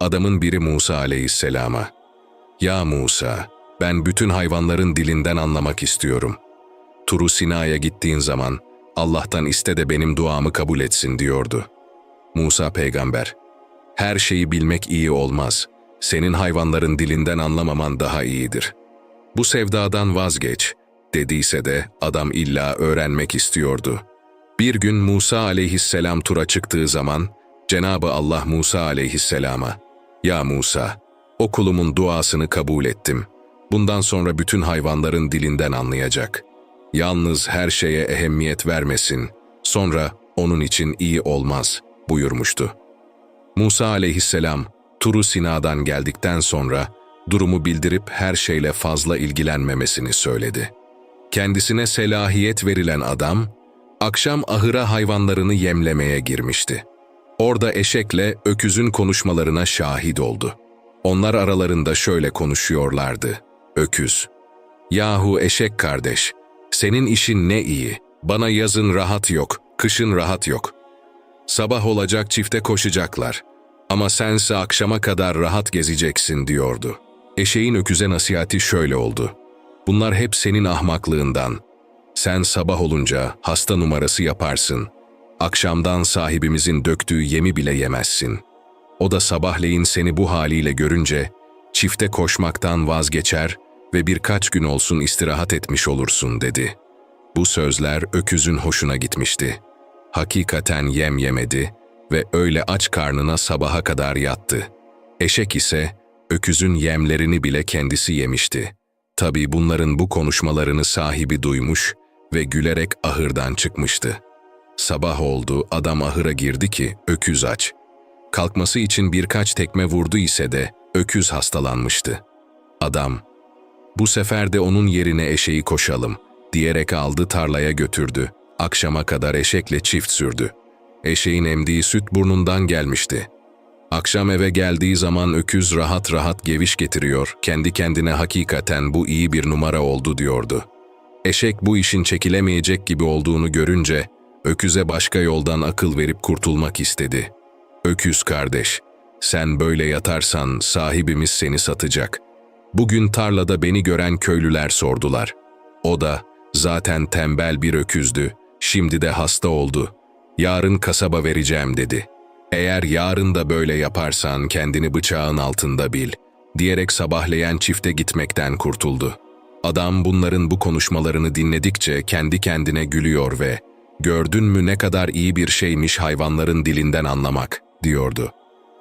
adamın biri Musa aleyhisselama. Ya Musa, ben bütün hayvanların dilinden anlamak istiyorum. Turu Sina'ya gittiğin zaman Allah'tan iste de benim duamı kabul etsin diyordu. Musa peygamber, her şeyi bilmek iyi olmaz. Senin hayvanların dilinden anlamaman daha iyidir. Bu sevdadan vazgeç, dediyse de adam illa öğrenmek istiyordu. Bir gün Musa aleyhisselam tura çıktığı zaman, Cenabı Allah Musa aleyhisselama, ''Ya Musa, o kulumun duasını kabul ettim. Bundan sonra bütün hayvanların dilinden anlayacak. Yalnız her şeye ehemmiyet vermesin. Sonra onun için iyi olmaz.'' buyurmuştu. Musa aleyhisselam, Turu Sina'dan geldikten sonra durumu bildirip her şeyle fazla ilgilenmemesini söyledi. Kendisine selahiyet verilen adam, akşam ahıra hayvanlarını yemlemeye girmişti. Orada eşekle öküzün konuşmalarına şahit oldu. Onlar aralarında şöyle konuşuyorlardı. Öküz, Yahu eşek kardeş, senin işin ne iyi. Bana yazın rahat yok, kışın rahat yok. Sabah olacak çifte koşacaklar. Ama sense akşama kadar rahat gezeceksin diyordu. Eşeğin öküze nasihati şöyle oldu. Bunlar hep senin ahmaklığından. Sen sabah olunca hasta numarası yaparsın. Akşamdan sahibimizin döktüğü yemi bile yemezsin. O da sabahleyin seni bu haliyle görünce çifte koşmaktan vazgeçer ve birkaç gün olsun istirahat etmiş olursun dedi. Bu sözler öküzün hoşuna gitmişti. Hakikaten yem yemedi ve öyle aç karnına sabaha kadar yattı. Eşek ise öküzün yemlerini bile kendisi yemişti. Tabii bunların bu konuşmalarını sahibi duymuş ve gülerek ahırdan çıkmıştı. Sabah oldu, adam ahıra girdi ki öküz aç. Kalkması için birkaç tekme vurdu ise de öküz hastalanmıştı. Adam, bu sefer de onun yerine eşeği koşalım diyerek aldı tarlaya götürdü. Akşama kadar eşekle çift sürdü. Eşeğin emdiği süt burnundan gelmişti. Akşam eve geldiği zaman öküz rahat rahat geviş getiriyor, kendi kendine hakikaten bu iyi bir numara oldu diyordu. Eşek bu işin çekilemeyecek gibi olduğunu görünce, öküze başka yoldan akıl verip kurtulmak istedi. Öküz kardeş, sen böyle yatarsan sahibimiz seni satacak. Bugün tarlada beni gören köylüler sordular. O da, zaten tembel bir öküzdü, şimdi de hasta oldu. Yarın kasaba vereceğim dedi. Eğer yarın da böyle yaparsan kendini bıçağın altında bil, diyerek sabahleyen çifte gitmekten kurtuldu. Adam bunların bu konuşmalarını dinledikçe kendi kendine gülüyor ve ''Gördün mü ne kadar iyi bir şeymiş hayvanların dilinden anlamak.'' diyordu.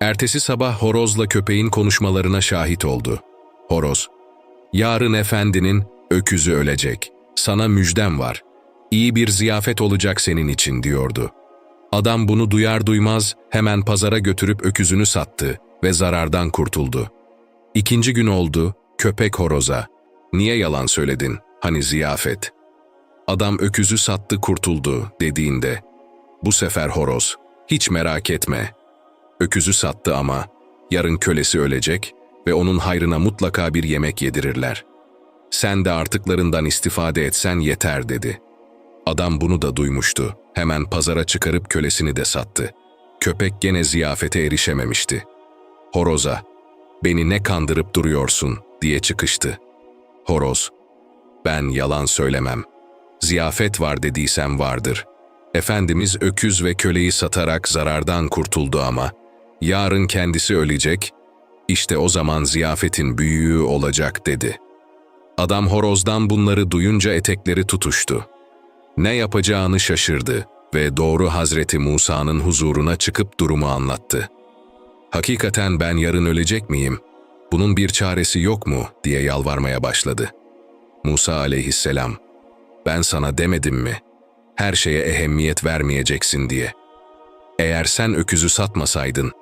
Ertesi sabah horozla köpeğin konuşmalarına şahit oldu. Horoz, ''Yarın efendinin öküzü ölecek. Sana müjdem var. İyi bir ziyafet olacak senin için.'' diyordu. Adam bunu duyar duymaz hemen pazara götürüp öküzünü sattı ve zarardan kurtuldu. İkinci gün oldu, köpek horoza. Niye yalan söyledin? Hani ziyafet? Adam öküzü sattı kurtuldu dediğinde. Bu sefer horoz, hiç merak etme. Öküzü sattı ama yarın kölesi ölecek ve onun hayrına mutlaka bir yemek yedirirler. Sen de artıklarından istifade etsen yeter dedi. Adam bunu da duymuştu. Hemen pazara çıkarıp kölesini de sattı. Köpek gene ziyafete erişememişti. Horoza, beni ne kandırıp duruyorsun diye çıkıştı. Horoz, ben yalan söylemem. Ziyafet var dediysem vardır. Efendimiz öküz ve köleyi satarak zarardan kurtuldu ama yarın kendisi ölecek, işte o zaman ziyafetin büyüğü olacak dedi. Adam horozdan bunları duyunca etekleri tutuştu. Ne yapacağını şaşırdı ve doğru Hazreti Musa'nın huzuruna çıkıp durumu anlattı. Hakikaten ben yarın ölecek miyim? Bunun bir çaresi yok mu? diye yalvarmaya başladı. Musa aleyhisselam, ben sana demedim mi? Her şeye ehemmiyet vermeyeceksin diye. Eğer sen öküzü satmasaydın,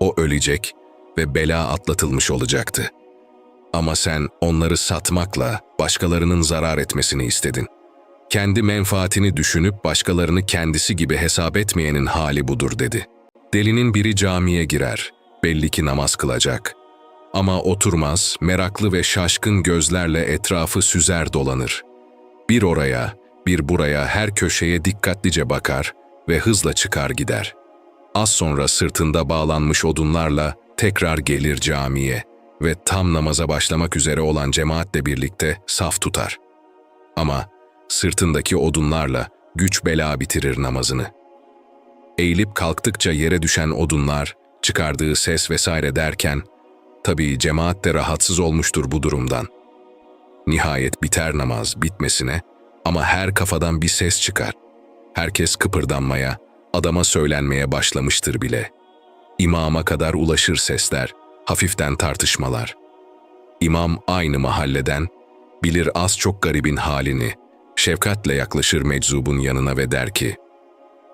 o ölecek ve bela atlatılmış olacaktı. Ama sen onları satmakla başkalarının zarar etmesini istedin. Kendi menfaatini düşünüp başkalarını kendisi gibi hesap etmeyenin hali budur dedi. Delinin biri camiye girer, belli ki namaz kılacak. Ama oturmaz, meraklı ve şaşkın gözlerle etrafı süzer dolanır. Bir oraya, bir buraya her köşeye dikkatlice bakar ve hızla çıkar gider. Az sonra sırtında bağlanmış odunlarla tekrar gelir camiye ve tam namaza başlamak üzere olan cemaatle birlikte saf tutar. Ama sırtındaki odunlarla güç bela bitirir namazını. Eğilip kalktıkça yere düşen odunlar, çıkardığı ses vesaire derken, tabii cemaat de rahatsız olmuştur bu durumdan. Nihayet biter namaz bitmesine ama her kafadan bir ses çıkar. Herkes kıpırdanmaya, adama söylenmeye başlamıştır bile. İmama kadar ulaşır sesler, hafiften tartışmalar. İmam aynı mahalleden, bilir az çok garibin halini, şefkatle yaklaşır meczubun yanına ve der ki,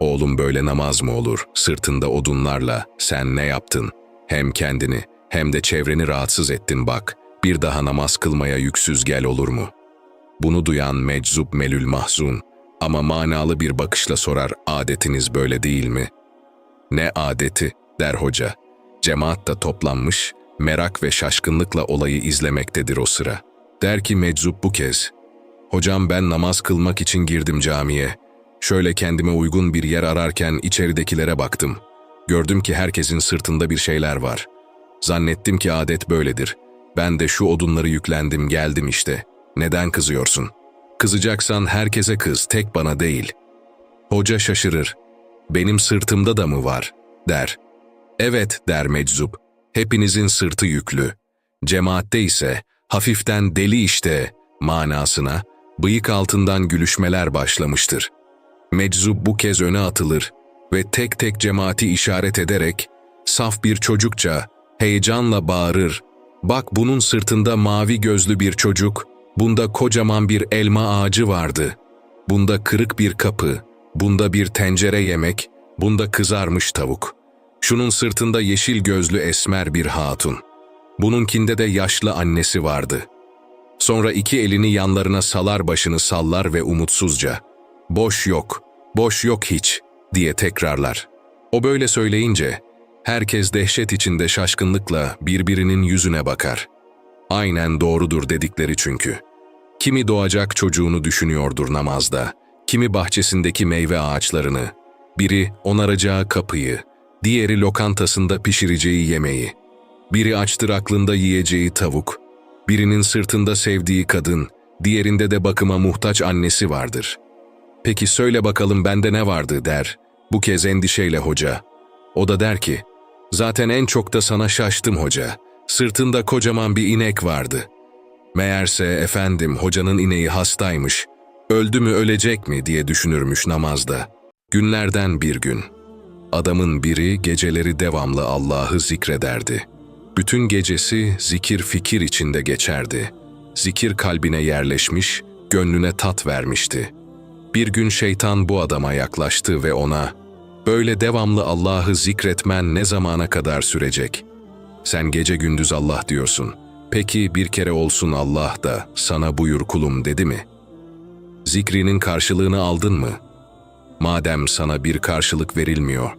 Oğlum böyle namaz mı olur, sırtında odunlarla, sen ne yaptın? Hem kendini, hem de çevreni rahatsız ettin bak, bir daha namaz kılmaya yüksüz gel olur mu? Bunu duyan meczup melül mahzun ama manalı bir bakışla sorar adetiniz böyle değil mi? Ne adeti der hoca. Cemaat da toplanmış, merak ve şaşkınlıkla olayı izlemektedir o sıra. Der ki meczup bu kez, Hocam ben namaz kılmak için girdim camiye. Şöyle kendime uygun bir yer ararken içeridekilere baktım. Gördüm ki herkesin sırtında bir şeyler var. Zannettim ki adet böyledir. Ben de şu odunları yüklendim geldim işte. Neden kızıyorsun? Kızacaksan herkese kız, tek bana değil. Hoca şaşırır. Benim sırtımda da mı var? der. Evet der meczup. Hepinizin sırtı yüklü. Cemaatte ise hafiften deli işte manasına bıyık altından gülüşmeler başlamıştır. Meczup bu kez öne atılır ve tek tek cemaati işaret ederek saf bir çocukça heyecanla bağırır. Bak bunun sırtında mavi gözlü bir çocuk, bunda kocaman bir elma ağacı vardı. Bunda kırık bir kapı, bunda bir tencere yemek, bunda kızarmış tavuk. Şunun sırtında yeşil gözlü esmer bir hatun. Bununkinde de yaşlı annesi vardı. Sonra iki elini yanlarına salar başını sallar ve umutsuzca ''Boş yok, boş yok hiç'' diye tekrarlar. O böyle söyleyince herkes dehşet içinde şaşkınlıkla birbirinin yüzüne bakar. Aynen doğrudur dedikleri çünkü. Kimi doğacak çocuğunu düşünüyordur namazda, kimi bahçesindeki meyve ağaçlarını, biri onaracağı kapıyı, diğeri lokantasında pişireceği yemeği, biri açtır aklında yiyeceği tavuk, birinin sırtında sevdiği kadın, diğerinde de bakıma muhtaç annesi vardır. Peki söyle bakalım bende ne vardı der, bu kez endişeyle hoca. O da der ki, zaten en çok da sana şaştım hoca, sırtında kocaman bir inek vardı. Meğerse efendim hocanın ineği hastaymış, öldü mü ölecek mi diye düşünürmüş namazda. Günlerden bir gün. Adamın biri geceleri devamlı Allah'ı zikrederdi. Bütün gecesi zikir fikir içinde geçerdi. Zikir kalbine yerleşmiş, gönlüne tat vermişti. Bir gün şeytan bu adama yaklaştı ve ona, ''Böyle devamlı Allah'ı zikretmen ne zamana kadar sürecek? Sen gece gündüz Allah diyorsun. Peki bir kere olsun Allah da sana buyur kulum dedi mi? Zikrinin karşılığını aldın mı? Madem sana bir karşılık verilmiyor,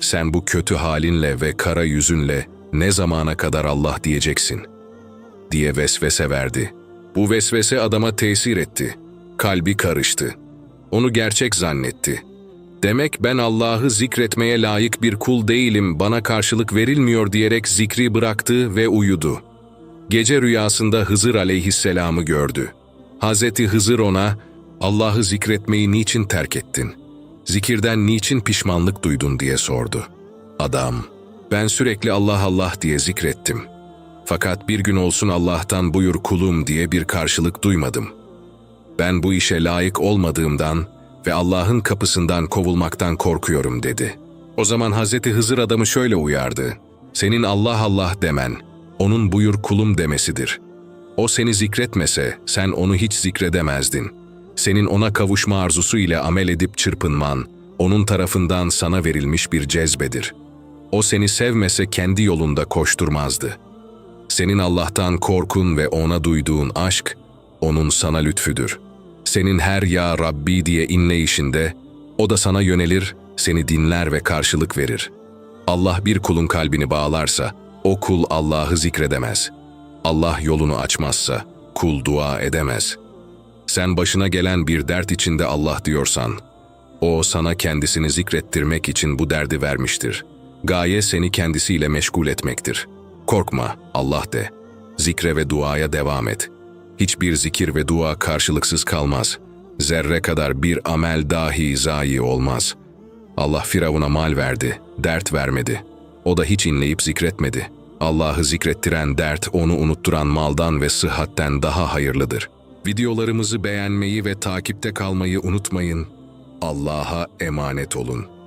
sen bu kötü halinle ve kara yüzünle ne zamana kadar Allah diyeceksin? diye vesvese verdi. Bu vesvese adama tesir etti. Kalbi karıştı. Onu gerçek zannetti. Demek ben Allah'ı zikretmeye layık bir kul değilim, bana karşılık verilmiyor diyerek zikri bıraktı ve uyudu. Gece rüyasında Hızır aleyhisselamı gördü. Hazreti Hızır ona, Allah'ı zikretmeyi niçin terk ettin? Zikirden niçin pişmanlık duydun diye sordu. Adam, ben sürekli Allah Allah diye zikrettim. Fakat bir gün olsun Allah'tan buyur kulum diye bir karşılık duymadım. Ben bu işe layık olmadığımdan ve Allah'ın kapısından kovulmaktan korkuyorum dedi. O zaman Hazreti Hızır adamı şöyle uyardı. Senin Allah Allah demen, onun buyur kulum demesidir. O seni zikretmese sen onu hiç zikredemezdin. Senin ona kavuşma arzusu ile amel edip çırpınman, onun tarafından sana verilmiş bir cezbedir.'' O seni sevmese kendi yolunda koşturmazdı. Senin Allah'tan korkun ve ona duyduğun aşk, onun sana lütfüdür. Senin her ya Rabbi diye inleyişinde, o da sana yönelir, seni dinler ve karşılık verir. Allah bir kulun kalbini bağlarsa, o kul Allah'ı zikredemez. Allah yolunu açmazsa, kul dua edemez. Sen başına gelen bir dert içinde Allah diyorsan, o sana kendisini zikrettirmek için bu derdi vermiştir.'' Gaye seni kendisiyle meşgul etmektir.'' Korkma, Allah de. Zikre ve duaya devam et. Hiçbir zikir ve dua karşılıksız kalmaz. Zerre kadar bir amel dahi zayi olmaz. Allah Firavun'a mal verdi, dert vermedi. O da hiç inleyip zikretmedi. Allah'ı zikrettiren dert onu unutturan maldan ve sıhhatten daha hayırlıdır. Videolarımızı beğenmeyi ve takipte kalmayı unutmayın. Allah'a emanet olun.